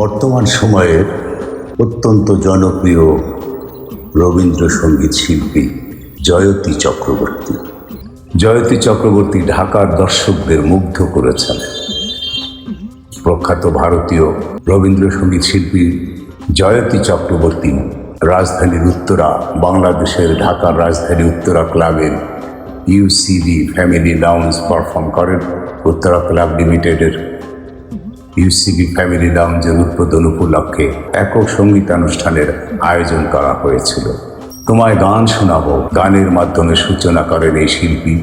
বর্তমান সময়ের অত্যন্ত জনপ্রিয় রবীন্দ্রসঙ্গীত শিল্পী জয়তী চক্রবর্তী। জয়তী চক্রবর্তী ঢাকার দর্শকদের মুগ্ধ করেছেন। প্রখ্যাত ভারতীয় রবীন্দ্রসঙ্গীত শিল্পী জয়তী চক্রবর্তী রাজধানীর উত্তরা, বাংলাদেশের ঢাকার রাজধানী উত্তরা ক্লাবের ইউসিবি ফ্যামিলি লাউঞ্জ পারফর্ম করেন উত্তরা ক্লাব লিমিটেডের। ইউসিবি ফ্যামিলি লাউঞ্জের উদ্বোধন উপলক্ষে একক সঙ্গীতানুষ্ঠানের আয়োজন করা হয়েছিল। তোমায় গান শোনাব, গানের মাধ্যমে সূচনা করেন এই শিল্পী।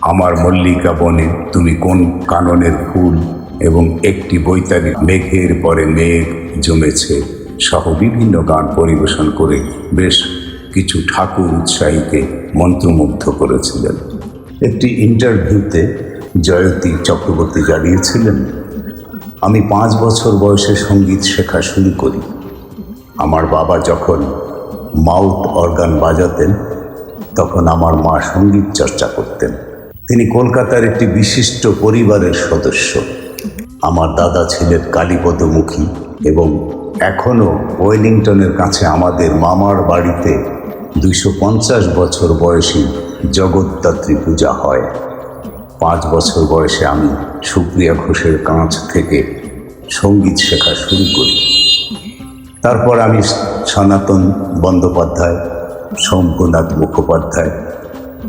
আমার মল্লিকা বনে তুমি কোন কাননের ফুল এবং একটি বৈতারিক মেঘের পরে মেঘ জমেছে সহ বিভিন্ন গান পরিবেশন করে বেশ কিছু ঠাকুর উৎসাহীকে মন্ত্রমুগ্ধ করেছিলেন। একটি ইন্টারভিউতে জয়তী চক্রবর্তী জানিয়েছিলেন আমি পাঁচ বছর বয়সে সংগীত শেখা শুরু করি। আমার বাবা যখন মাউথ অর্গান বাজাতেন, তখন আমার মা সংগীত চর্চা করতেন। তিনি কলকাতার একটি বিশিষ্ট পরিবারের সদস্য। আমার দাদা ছিলেন কালীপদমুখী এবং এখনও ওয়েলিংটনের কাছে আমাদের মামার বাড়িতে দুইশো পঞ্চাশ বছর বয়সী জগদ্ধাত্রী পূজা হয়। পাঁচ বছর বয়সে আমি সুপ্রিয়া ঘোষের কাঁচ থেকে সংগীত শেখা শুরু করি। তারপর আমি সনাতন বন্দ্যোপাধ্যায় শম্ভুনাথ মুখোপাধ্যায়,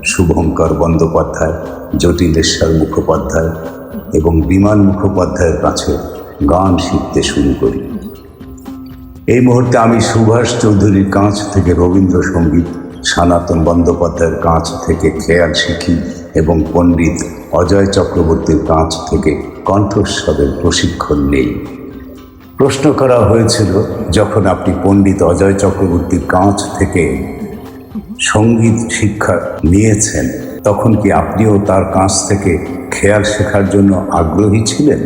শুভঙ্কর বন্দ্যোপাধ্যায় জটিলেশ্বর মুখোপাধ্যায় এবং বিমান মুখোপাধ্যায়ের কাছে গান শিখতে শুরু করি। এই মুহূর্তে আমি সুভাষ চৌধুরীর কাঁচ থেকে রবীন্দ্রসঙ্গীত, সনাতন বন্দ্যোপাধ্যায়ের কাঁচ থেকে খেয়াল শিখি এবং পণ্ডিত অজয় চক্রবর্তীর কাঁচ থেকে কণ্ঠস্বরের প্রশিক্ষণ নেই প্রশ্ন করা হয়েছিল, যখন আপনি পণ্ডিত অজয় চক্রবর্তীর কাঁচ থেকে সংগীত শিক্ষা নিয়েছেন, তখন কি আপনিও তার কাছ থেকে খেয়াল শেখার জন্য আগ্রহী ছিলেন?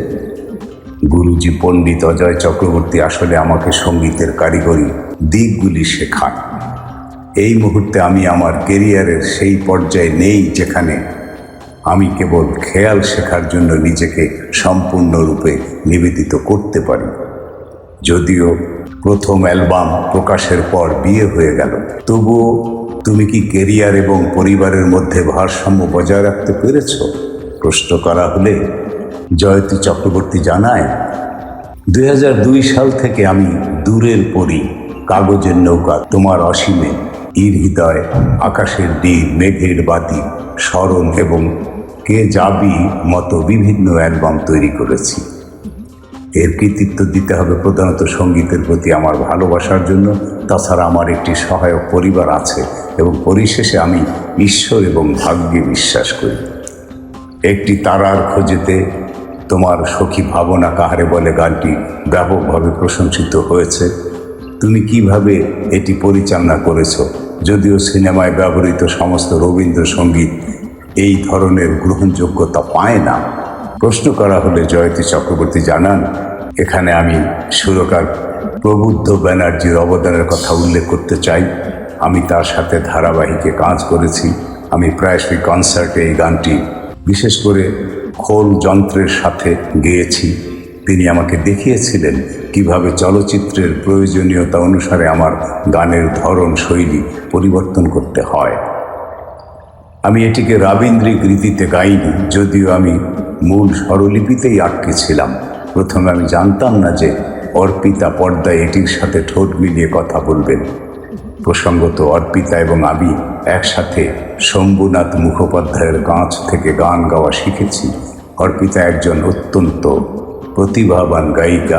গুরুজি পণ্ডিত অজয় চক্রবর্তী আসলে আমাকে সঙ্গীতের কারিগরি দিকগুলি শেখান। এই মুহূর্তে আমি আমার কেরিয়ারের সেই পর্যায়ে নেই যেখানে আমি কেবল খেয়াল শেখার জন্য নিজেকে সম্পূর্ণরূপে নিবেদিত করতে পারি। যদিও প্রথম অ্যালবাম প্রকাশের পর বিয়ে হয়ে গেল, তবুও তুমি কি কেরিয়ার এবং পরিবারের মধ্যে ভারসাম্য বজায় রাখতে পেরেছ? প্রশ্ন করা হলে জয়তী চক্রবর্তী জানায়, দুই হাজার দুই সাল থেকে আমি দূরের পরি, কাগজের নৌকা, তোমার অসীমে, ইর হৃদয়, আকাশের ডিল মেঘের বাতি, স্মরণ এবং কে যাবি মতো বিভিন্ন অ্যালবাম তৈরি করেছি। এর কৃতিত্ব দিতে হবে প্রধানত সঙ্গীতের প্রতি আমার ভালোবাসার জন্য। তাছাড়া আমার একটি সহায়ক পরিবার আছে এবং পরিশেষে আমি ঈশ্বর এবং ভাগ্যে বিশ্বাস করি। একটি তারার খোঁজেতে তোমার সখী ভাবনা কাহারে বলে গানটি ব্যাপকভাবে প্রশংসিত হয়েছে। তুমি কীভাবে এটি পরিচালনা করেছ? যদিও সিনেমায় ব্যবহৃত সমস্ত রবীন্দ্রসঙ্গীত এই ধরনের গ্রহণযোগ্যতা পায় না। প্রশ্ন করা হলে জয়তী চক্রবর্তী জানান, এখানে আমি সুরকার প্রবুদ্ধ ব্যানার্জির অবদানের কথা উল্লেখ করতে চাই। আমি তার সাথে ধারাবাহিকে কাজ করেছি। আমি প্রায়শই কনসার্টে এই গানটি, বিশেষ করে খোল যন্ত্রের সাথে গেয়েছি। তিনি আমাকে দেখিয়েছিলেন কীভাবে চলচ্চিত্রের প্রয়োজনীয়তা অনুসারে আমার গানের ধরন শৈলী পরিবর্তন করতে হয়। আমি এটিকে রাবীন্দ্রিক রীতিতে গাইনি, যদিও আমি মূল স্বরলিপিতেই আটকে ছিলাম। প্রথমে আমি জানতাম না যে অর্পিতা পর্দায় এটির সাথে ঠোঁট মিলিয়ে কথা বলবেন। প্রসঙ্গত অর্পিতা এবং আমি একসাথে শম্ভুনাথ মুখোপাধ্যায়ের গাছ থেকে গান গাওয়া শিখেছি। অর্পিতা একজন অত্যন্ত প্রতিভাবান গায়িকা।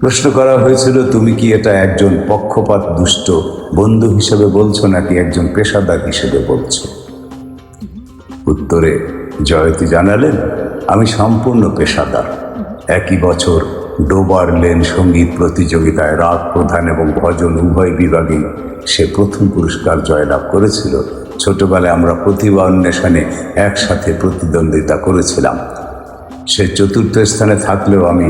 প্রশ্ন করা হয়েছিল, তুমি কি এটা একজন পক্ষপাত দুষ্ট বন্ধু হিসেবে বলছো নাকি একজন পেশাদার হিসেবে বলছো? উত্তরে, জয়তী জানালেন, আমি সম্পূর্ণ পেশাদার। একই বছর ডোবার লেন সংগীত প্রতিযোগিতায় রাগ প্রধান এবং ভজন উভয় বিভাগেই সে প্রথম পুরস্কার জয়লাভ করেছিল। ছোটবেলায় আমরা প্রতিভা অন্বেষণে একসাথে প্রতিদ্বন্দ্বিতা করেছিলাম। সে চতুর্থ স্থানে থাকলেও আমি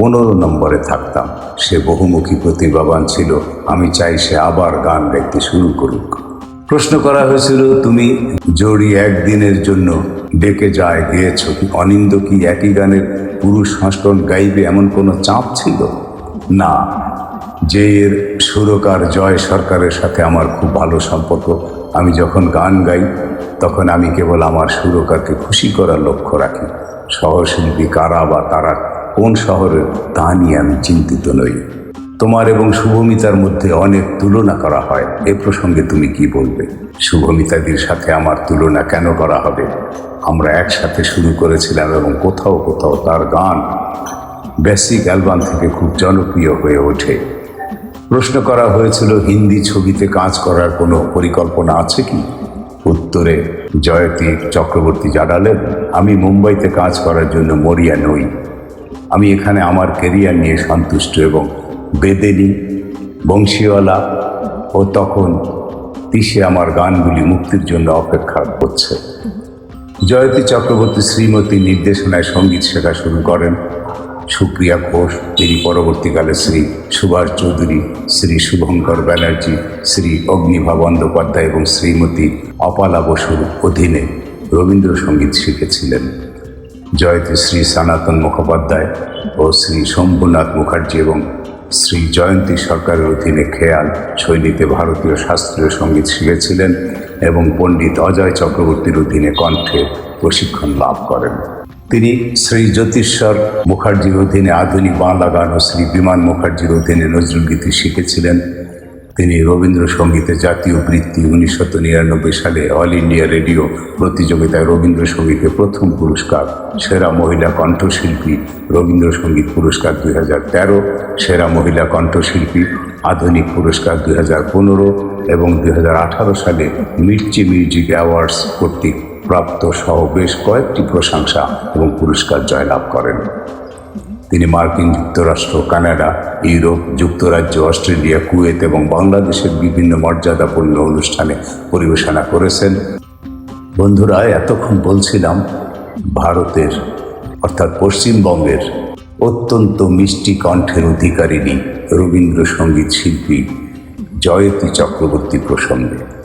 পনেরো নম্বরে থাকতাম। সে বহুমুখী প্রতিভাবান ছিল। আমি চাই সে আবার গান গাইতে শুরু করুক। প্রশ্ন করা হয়েছিল, তুমি জড়ি একদিনের জন্য ডেকে যায় গেয়েছ কি? অনিন্দ কি একই গানের পুরুষ সংস্করণ গাইবে এমন কোনো চাপ ছিল? না। যে এর সুরকার জয় সরকারের সাথে আমার খুব ভালো সম্পর্ক। আমি যখন গান গাই, তখন আমি কেবল আমার সুরকারকে খুশি করার লক্ষ্য রাখি। সহশিল্পী কারা বা তারা কোন শহরের তা নিয়ে আমি চিন্তিত নই। তোমার এবং শুভমিতার মধ্যে অনেক তুলনা করা হয়। এ প্রসঙ্গে তুমি কি বলবে? শুভমিতাদির সাথে আমার তুলনা কেন করা হবে? আমরা একসাথে শুরু করেছিলাম এবং কোথাও কোথাও তার গান বেসিক অ্যালবাম থেকে খুব জনপ্রিয় হয়ে ওঠে। প্রশ্ন করা হয়েছিল, হিন্দি ছবিতে কাজ করার কোনো পরিকল্পনা আছে কি? উত্তরে জয়তী চক্রবর্তী জানালেন, আমি মুম্বাইতে কাজ করার জন্য মরিয়া নই। আমি এখানে আমার কেরিয়ার নিয়ে সন্তুষ্ট এবং বেদেনি, বংশীওয়ালা ও তখন তিসে আমার গানগুলি মুক্তির জন্য অপেক্ষা করছে। জয়তী চক্রবর্তী শ্রীমতী নির্দেশনায় সংগীত শেখা শুরু করেন। সুপ্রিয়া ঘোষ, তিনি পরবর্তীকালে শ্রী সুভাষ চৌধুরী, শ্রী শুভঙ্কর ব্যানার্জি, শ্রী অগ্নিভা বন্দ্যোপাধ্যায় এবং শ্রীমতী অপালা বসুর অধীনে রবীন্দ্রসঙ্গীত শিখেছিলেন। জয়তী শ্রী সনাতন মুখোপাধ্যায় ও শ্রী শম্ভুনাথ মুখার্জি এবং শ্রী জয়ন্তী সরকারের অধীনে খেয়াল শৈলীতে ভারতীয় শাস্ত্রীয় সংগীত শিখেছিলেন এবং পণ্ডিত অজয় চক্রবর্তীর অধীনে কণ্ঠে প্রশিক্ষণ লাভ করেন। তিনি শ্রী জ্যোতিশ্বর মুখার্জির অধীনে আধুনিক বাংলা গান ও শ্রী বিমান মুখার্জির অধীনে নজরুল গীতি শিখেছিলেন। তিনি রবীন্দ্রসঙ্গীতে জাতীয় বৃত্তি উনিশশো নিরানব্বই সালে অল ইন্ডিয়া রেডিও প্রতিযোগিতায় রবীন্দ্রসঙ্গীতে প্রথম পুরস্কার, সেরা মহিলা কণ্ঠশিল্পী রবীন্দ্রসঙ্গীত পুরস্কার দুই হাজার তেরো, সেরা মহিলা কণ্ঠশিল্পী আধুনিক পুরস্কার দুই হাজার পনেরো এবং দুই হাজার আঠারো সালে মির্চি মিউজিক অ্যাওয়ার্ডস কর্তৃক প্রাপ্ত সহ বেশ কয়েকটি প্রশংসা এবং পুরস্কার জয়লাভ করেন। তিনি মার্কিন যুক্তরাষ্ট্র, কানাডা, ইউরোপ, যুক্তরাজ্য, অস্ট্রেলিয়া, কুয়েত এবং বাংলাদেশের বিভিন্ন মর্যাদাপূর্ণ অনুষ্ঠানে পরিবেশনা করেছেন। বন্ধুরা, এতক্ষণ বলছিলাম ভারতের, অর্থাৎ পশ্চিমবঙ্গের অত্যন্ত মিষ্টি কণ্ঠের অধিকারিণী রবীন্দ্রসঙ্গীত শিল্পী জয়তী চক্রবর্তী প্রসঙ্গে।